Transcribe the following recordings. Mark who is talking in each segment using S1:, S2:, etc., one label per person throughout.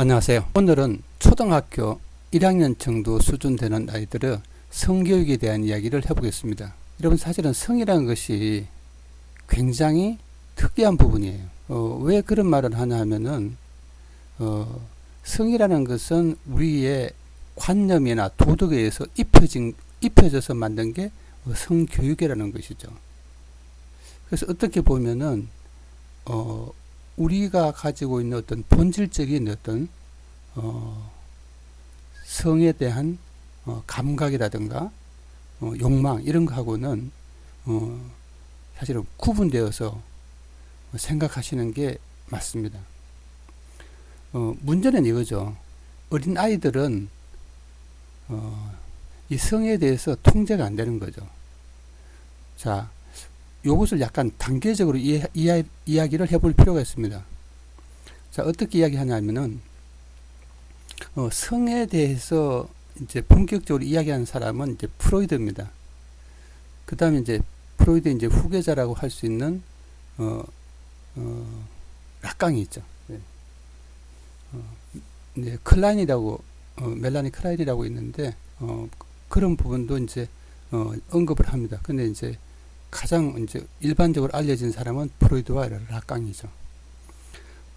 S1: 안녕하세요. 오늘은 초등학교 1학년 정도 수준 되는 아이들의 성교육에 대한 이야기를 해보겠습니다. 여러분 사실은 성이라는 것이 굉장히 특이한 부분이에요. 어, 왜 그런 말을 하냐 하면은 어, 성이라는 것은 우리의 관념이나 도덕에 의해서 입혀진, 입혀져서 만든 게 어, 성교육이라는 것이죠. 그래서 어떻게 보면은 어, 우리가 가지고 있는 어떤 본질적인 어떤 어, 성에 대한 어, 감각이라든가 어, 욕망 이런 거하고는 어, 사실은 구분되어서 생각하시는 게 맞습니다. 어, 문제는 이거죠. 어린 아이들은 어, 이 성에 대해서 통제가 안 되는 거죠. 자, 요것을 약간 단계적으로 이해, 이해, 이야기를 해볼 필요가 있습니다. 자, 어떻게 이야기하냐면은, 어, 성에 대해서 이제 본격적으로 이야기하는 사람은 이제 프로이드입니다. 그 다음에 이제 프로이드 이제 후계자라고 할 수 있는, 어, 어, 락강이 있죠. 네. 어, 이제 클라인이라고, 어, 멜라니 클라인이라고 있는데, 어, 그런 부분도 이제, 어, 언급을 합니다. 근데 이제 가장 이제 일반적으로 알려진 사람은 프로이드와 락강이죠.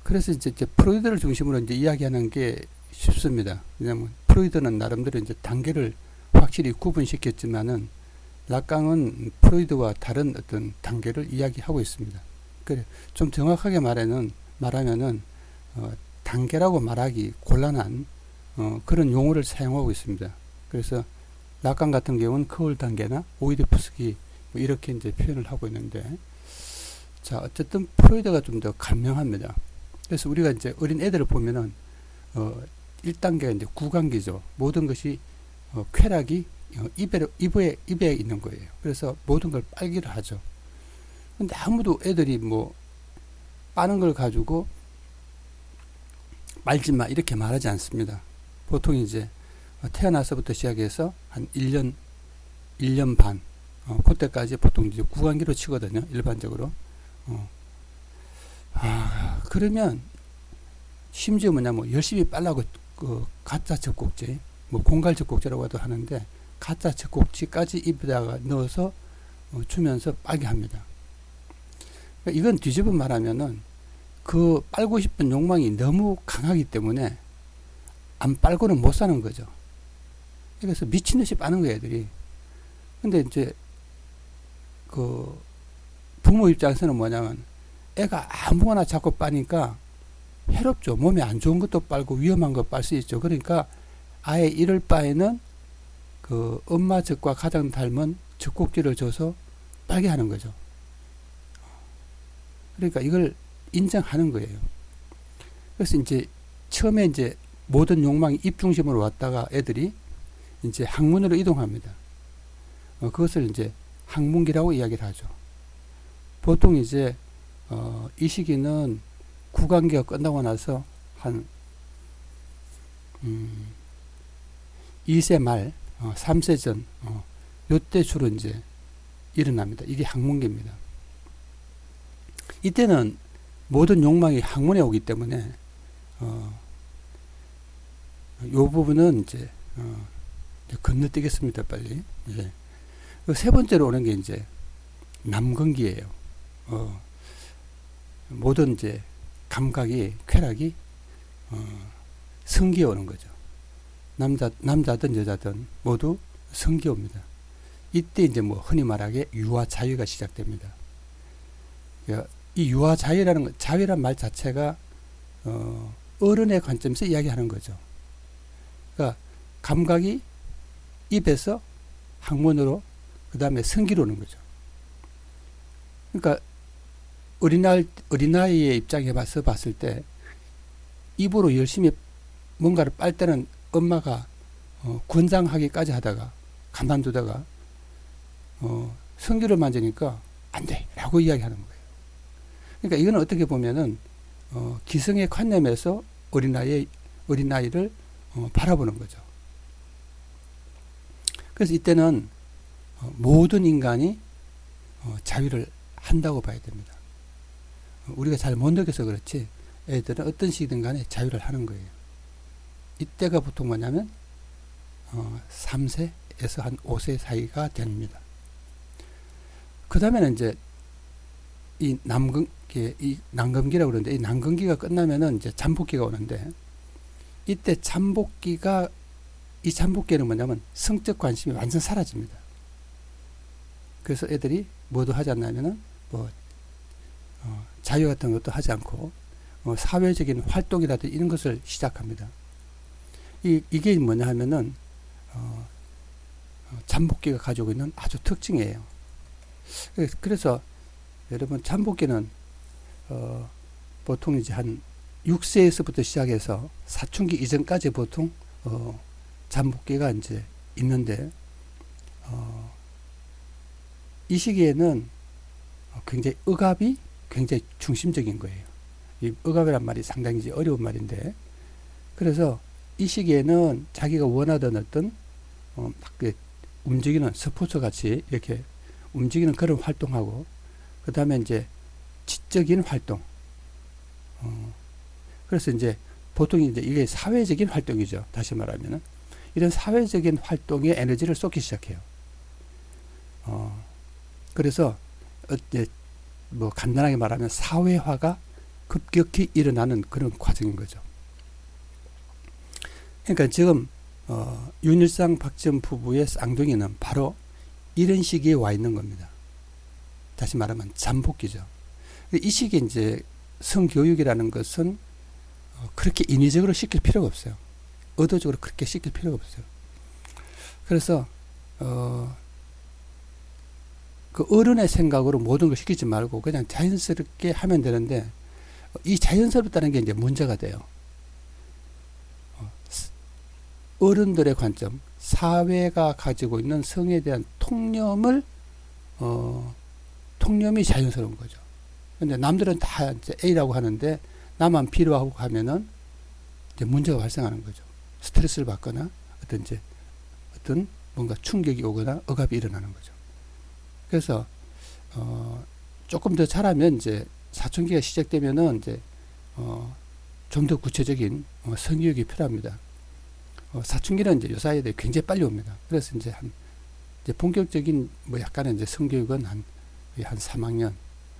S1: 그래서 이제, 이제 프로이드를 중심으로 이제 이야기하는 게 쉽습니다. 왜냐하면 프로이드는 나름대로 이제 단계를 확실히 구분시켰지만은 락강은 프로이드와 다른 어떤 단계를 이야기하고 있습니다. 그래 좀 정확하게 말하는 말하면은 어, 단계라고 말하기 곤란한 어, 그런 용어를 사용하고 있습니다. 그래서 락강 같은 경우는 커울 단계나 오이디푸스기 뭐 이렇게 이제 표현을 하고 있는데 자 어쨌든 프로이드가 좀 더 간명합니다. 그래서 우리가 이제 어린 애들을 보면은 어 1단계가 이제 구강기죠. 모든 것이 어, 쾌락이 어, 입에 입에 입에 있는 거예요. 그래서 모든 걸 빨기를 하죠. 근데 아무도 애들이 뭐 빠는 걸 가지고 말지 마 이렇게 말하지 않습니다. 보통 이제 태어나서부터 시작해서 한 1년 1년 반 어, 그때까지 보통 이제 구간기로 치거든요. 일반적으로. 어. 아, 그러면 심지어 뭐냐면 열심히 빨라고 그 가짜 젖꼭지, 뭐 공갈 젖꼭지라고 도 하는데 가짜 젖꼭지까지 입에다가 넣어서 어, 주면서 빨게 합니다. 그러니까 이건 뒤집어 말하면은 그 빨고 싶은 욕망이 너무 강하기 때문에 안 빨고는 못 사는 거죠. 그래서 미친 듯이 빠는 거예요, 애들이. 근데 이제 그 부모 입장에서는 뭐냐면 애가 아무거나 자꾸 빠니까 해롭죠. 몸에 안 좋은 것도 빨고 위험한 거빨수 있죠. 그러니까 아예 이럴 바에는 그 엄마 젖과 가장 닮은 젖꼭지를 줘서 빨게 하는 거죠. 그러니까 이걸 인정하는 거예요. 그래서 이제 처음에 이제 모든 욕망이 입 중심으로 왔다가 애들이 이제 학문으로 이동합니다. 어, 그것을 이제 학문기라고 이야기를 하죠. 보통 이제 어, 이 시기는 구강기가 끝나고 나서 한 음, 2세 말, 어, 3세 전, 어, 요때 주로 이제 일어납니다. 이게 학문기입니다. 이때는 모든 욕망이 학문에 오기 때문에 어, 요 부분은 이제, 어, 건너뛰겠습니다, 빨리. 예. 세 번째로 오는 게 이제 남건기예요. 어, 모든 이제 감각이 쾌락이 어, 성기에 오는 거죠. 남자 남자든 여자든 모두 성기 옵니다. 이때 이제 뭐 흔히 말하게 유아 자유가 시작됩니다. 이 유아 자유라는 것, 자유란 말 자체가 어, 어른의 관점에서 이야기하는 거죠. 그러니까 감각이 입에서 학문으로 그 다음에 성기로는 거죠. 그러니까 어린아이, 어린아이의 입장에 봐서 봤을 때 입으로 열심히 뭔가를 빨 때는 엄마가 어, 권장하기까지 하다가 가만두다가 어, 성기를 만지니까 안 돼! 라고 이야기하는 거예요. 그러니까 이거는 어떻게 보면은 어, 기성의 관념에서 어린아이, 어린아이를 어, 바라보는 거죠. 그래서 이때는 어, 모든 인간이 어, 자유를 한다고 봐야 됩니다. 어, 우리가 잘 못 느껴서 그렇지 애들은 어떤 식이든 간에 자유를 하는 거예요. 이때가 보통 뭐냐면 어, 3세에서 한 5세 사이가 됩니다. 그 다음에는 이제 이 남금 이 난금기라고 그러는데 이 난금기가 끝나면은 이제 잠복기가 오는데 이때 잠복기가 이 잠복기는 뭐냐면 성적 관심이 완전 사라집니다. 그래서 애들이 뭐도 하지 않냐면은 뭐 어, 자유 같은 것도 하지 않고 어, 사회적인 활동이라든지 이런 것을 시작합니다. 이, 이게 뭐냐 하면은 어, 어, 잠복기가 가지고 있는 아주 특징이에요. 그- 그래서 여러분 잠복기는 어, 보통 이제 한 6세에서부터 시작해서 사춘기 이전까지 보통 어, 잠복기가 이제 있는데 어, 이 시기에는 어, 굉장히 억압이 굉장히 중심적인 거예요. 이 억압이란 말이 상당히 어려운 말인데 그래서 이 시기에는 자기가 원하던 어떤 어, 막그 움직이는 스포츠 같이 이렇게 움직이는 그런 활동하고 그 다음에 이제 지적인 활동 어, 그래서 이제 보통 이제 이게 사회적인 활동이죠. 다시 말하면은 이런 사회적인 활동에 에너지를 쏟기 시작해요. 어, 그래서 어, 이제 뭐 간단하게 말하면 사회화가 급격히 일어나는 그런 과정인 거죠. 그러니까 지금 어, 윤일상 박지원 부부의 쌍둥이는 바로 이런 시기에 와 있는 겁니다. 다시 말하면 잠복기죠. 이 시기에 이제 성교육이라는 것은 어, 그렇게 인위적으로 시킬 필요가 없어요. 의도적으로 그렇게 시킬 필요가 없어요. 그래서 어, 그 어른의 생각으로 모든 걸 시키지 말고 그냥 자연스럽게 하면 되는데 이 자연스럽다는 게 이제 문제가 돼요. 어, 스- 어른들의 관점, 사회가 가지고 있는 성에 대한 통념을 어, 통념이 자연스러운 거죠. 근데 남들은 다 이제 A라고 하는데 나만 B로 하고 하면은 이제 문제가 발생하는 거죠. 스트레스를 받거나 어떤 이제 어떤 뭔가 충격이 오거나 억압이 일어나는 거죠. 그래서 어, 조금 더 잘하면 이제 사춘기가 시작되면은 이제 어, 좀 더 구체적인 어, 성교육이 필요합니다. 어, 사춘기는 이제 요사이들이 굉장히 빨리 옵니다. 그래서 이제 한 이제 본격적인 뭐 약간의 이제 성교육은 한, 거의 한 3학년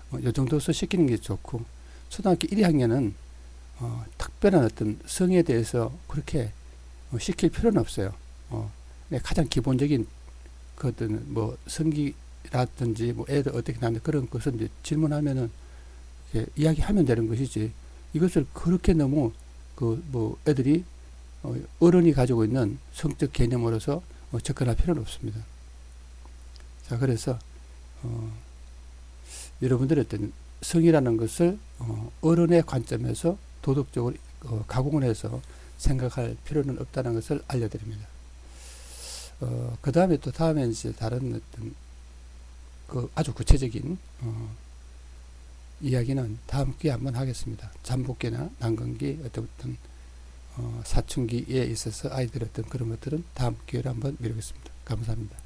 S1: 어, 요 정도서 시키는 게 좋고 초등학교 1, 2학년은 어, 특별한 어떤 성에 대해서 그렇게 어, 시킬 필요는 없어요. 어, 네, 가장 기본적인 그 어떤 뭐 성기 라든지 뭐 애들 어떻게 나는데 그런 것은 이제 질문하면은 이제 이야기하면 되는 것이지 이것을 그렇게 너무 그 뭐 애들이 어, 어른이 가지고 있는 성적 개념으로서 어, 접근할 필요는 없습니다. 자 그래서 어, 여러분들의 어떤 성이라는 것을 어, 어른의 관점에서 도덕적으로 어, 가공을 해서 생각할 필요는 없다는 것을 알려드립니다. 어, 그 다음에 또 다음에 이제 다른 어떤 그 아주 구체적인 어, 이야기는 다음 기회에 한번 하겠습니다. 잠복기나 난근기 어떤 어, 사춘기에 있어서 아이들 어떤 그런 것들은 다음 기회에 한번 미루겠습니다. 감사합니다.